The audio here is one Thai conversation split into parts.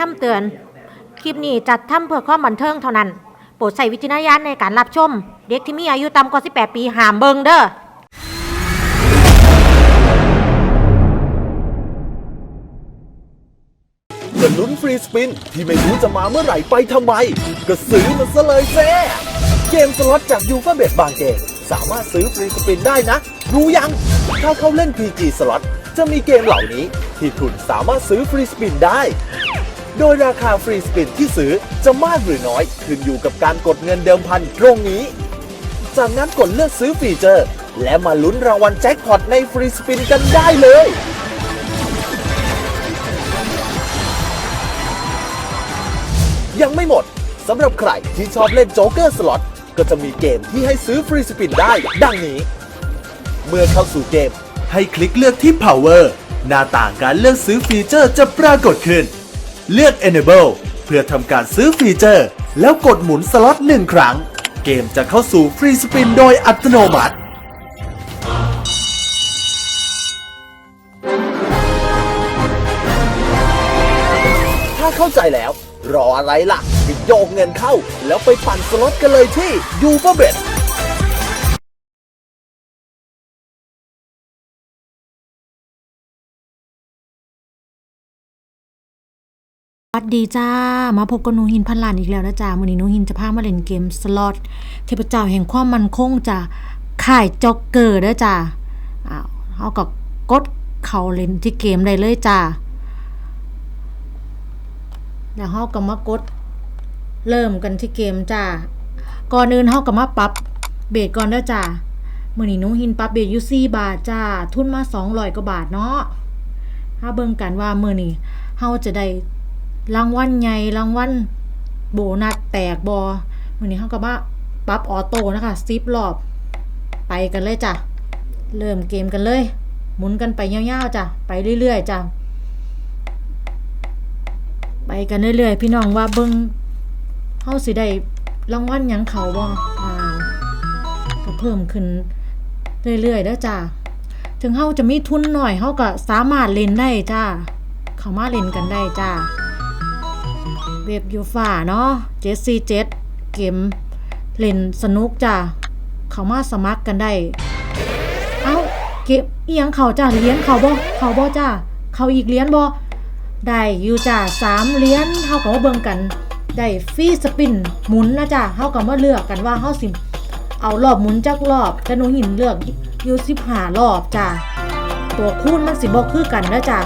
คำเตือน คลิปนี้จัดทำเพื่อความบันเทิงเท่านั้น โปรดใช้วิจารณญาณในการรับชม เด็กที่มีอายุต่ำกว่า 18 ปีห้ามเบิงเด้อ จะลุ้นฟรีสปินที่ไม่รู้จะมาเมื่อไหร่ไปทำไม ก็ซื้อมันซะเลยเซ่เกมสล็อตจากยูฟ่าเบ็ดบางเกมสามารถซื้อฟรีสปินได้นะ รู้ยัง ถ้าเขาเล่น PG สล็อตจะมีเกมเหล่านี้ ที่คุณสามารถซื้อฟรีสปินได้ โดยราคาฟรีสปินที่ซื้อจะมากหรือน้อยขึ้นอยู่กับการกดเงินเดิมพันตรงนี้ จากนั้นกดเลือกซื้อฟีเจอร์ และมาลุ้นรางวัลแจ็คพอตในฟรีสปินกันได้เลยยังไม่หมดสำหรับใครที่ชอบเล่นโจ๊กเกอร์สล็อตก็จะมีเกมที่ให้ซื้อฟรีสปินได้ ดังนี้ เมื่อเข้าสู่เกม ให้คลิกเลือกที่ Power หน้าต่างการเลือกซื้อฟีเจอร์จะปรากฏขึ้น เลือก Enable เพื่อทำการซื้อฟีเจอร์ แล้วกดหมุนสล็อตหนึ่งครั้ง เกมจะเข้าสู่ฟรีสปินโดยอัตโนมัติ ถ้าเข้าใจแล้ว รออะไรล่ะรีบโยกเงินเข้า แล้วไปปั่นสล็อตกันเลยที่ยูฟเบด วัสดีจ้า มาพบกับนูหินพันล้านอีกแล้วนะจ้าวันนี้นูหินจะพามาเล่นเกมสล็อตเทพเจ้าแห่งความมันคงจ้าข่ายจ็อกเกอร์เด้อจ้าอ้าวเขาก็กดเข้าเล่นที่เกมได้เลยจ้าแล้วเขาก็มากดเริ่มกันที่เกมจ้าก่อนอื่นเขาก็มาปรับเบสก่อนเด้อจ้ามื่อนี้นูหินปรับเบสอยู่สี่บาทจ้าทุนมาสองร้อยกว่าบาทเนาะถ้าเบิ่งกันว่ามื่อนี้เฮาจะได้ รางวัลใหญ่รางวัลโบนัสแตกบอวันนี้เขาก็มาปรับออโต้นะคะซิปรอบ ไปกันเลยจ้ะ เริ่มเกมกันเลย หมุนกันไปยาวๆจ้ะ ไปเรื่อยๆจ้ะ ไปกันเรื่อยๆ พี่น้องว่าเบิ้งเฮาสิได้รางวัลยังเขาบ่อ่าก็เพิ่มขึ้นเรื่อยๆแล้วจ้ะ ถึงเฮาจะมีทุนหน่อยเฮาก็สามารถเล่นได้จ้า เขามาเล่นกันได้จ้า เว็บยูฟ่าเนาะเจสซีเจ็ดเกมเล่นสนุกจ้ะเขามาสมัครกันได้ เอ้าเก็บเอียงเขาจ้ะเหรียญเขาบ่เขาบ่จ้าเขาอีกเหรียญบ่ได้อยู่จ้าสามเหรียญเฮาก็มาเบิ่งกัน ได้ฟรีสปินหมุนนะจ้ะเฮาก็มาเลือกกันว่าเฮาสิเอารอบหมุนจักรอบแต่หนูหินเลือกอยู่15รอบจ้ะตัวคูณมันสิบ่คือกันนะจ้ะ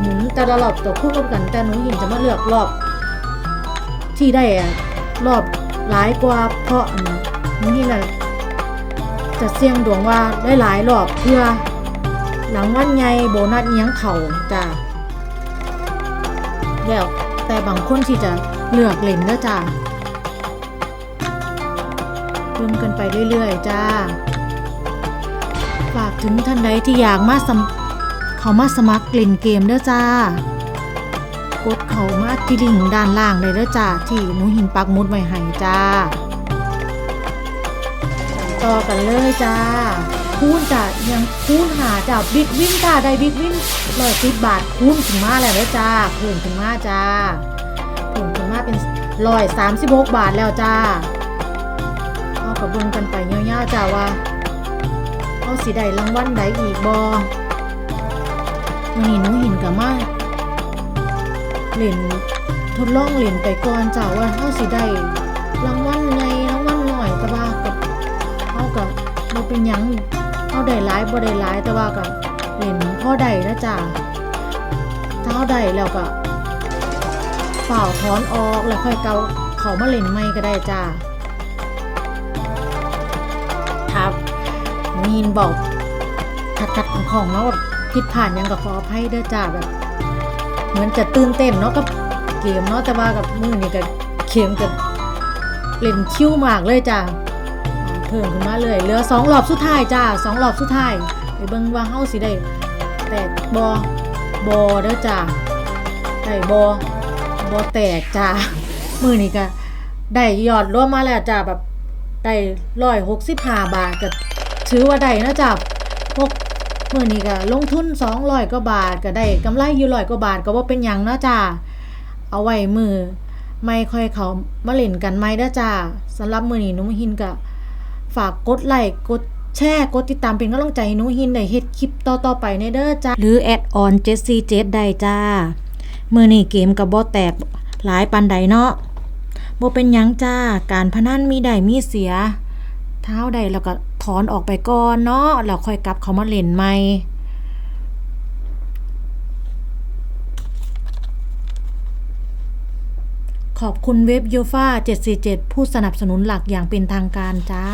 หมุนแต่ละรอบตัวคู่กันแต่หนูหญิงจะมาเลือกรอบ ที่ได้อะรอบหลายกว่าเพราะนหนูหญิงอะจะเสี่ยงดวงว่าได้หลายรอบเพื่อ หลังวันไงโบนัสเอิหยังเข่าจ้าแล้วแต่บางคนที่จะเลือกเล่นนะจ้าเพิ่มกันไปเรื่อยๆจ้าฝากถึงท่านใดที่อยากมาสมเขามาสมัครเล่นเกมเด้อจ้า กดเขามาที่ลิงก์ด้านล่างเลยเด้อจ้าที่หนูหินปักมุดไว้ให้จ้า ต่อกันเลยจ้าคูณจ้ายังคูณหาจ้าบิ๊กวินจ้าได้บิ๊กวินร้อยสิบบาทคูณถึงมาแล้วเด้อจ้าเพิ่มถึงมาจ้าเพิ่มถึงมาเป็นร้อยสามสิบหกบาทแล้วจ้าเอากระเบื้องกันไปเงี้ยๆจ้าว่าเอาสีใดรางวัลใดอีกบอวันนี้หนูห็นกับมา เล่นทดลองเล่นไปก่อนจ้าว่าเฮาสิได้รางวัลไงรางวัลหน่อยแต่ว่ากับเฮากับบ่เป็นหยังเฮาได้หลายบ่ได้หลายแต่ว่ากับเล่นพอได้นะจ้าถ้าเฮาได้แล้วก็เฝ่าถอนออกแล้วค่อยเกาเขามาเล่นใหม่ก็ได้จ้าครับหนูยินบอกคัดๆของของเนาะผิดผ่านยังกับขออภัยเด้อจ้าแบบ เหมือนจะตื่นเต้นเนาะกับเกมเนาะแต่ว่ากับมือนี่ก็เข็มกับเล่นคิ้วมากเลยจ้าเพิ่มขึ้นมาเลยเหลือสองรอบสุดท้ายจ้าสองรอบสุดท้ายไปเบิ่งว่าเฮาสิได้แตกบอบอเด้อจ้าได้บอบอแตกจ้ามือนี่ก็ได้ยอดรวมมาแล้วจ้าแบบได้ร้อยหกสิบห้าบาทก็ถือว่าได้นะจ้าพวก เมื่อนี้ก็ลงทุน200กว่าบาทก็ได้กำไรอยู่ร้อยกว่าบาทก็ว่าเป็นหยังเนาะจ้าเอาไว้มือไม่ค่อยเขามาเล่นกันไม่เด้อจ้าสำหรับมือนี้หนุหินก็ฝากกดไลค์กดแชร์กดติดตามเป็นกำลังใจให้หนุหินได้เฮ็ดคลิปต่อๆไปในเด้อจ้าหรือแอดออน747ได้จ้ามือนี้เกมก็บ่แตกหลายปานใดเนาะบ่เป็นหยังจ้า การพนันมีได้มีเสีย เท้าใดแล้วก็ ถอนออกไปก่อนเนาะแล้วค่อยกลับเขามาเล่นใหม่ขอบคุณเว็บโยฟา747 ผู้สนับสนุนหลักอย่างเป็นทางการจ้า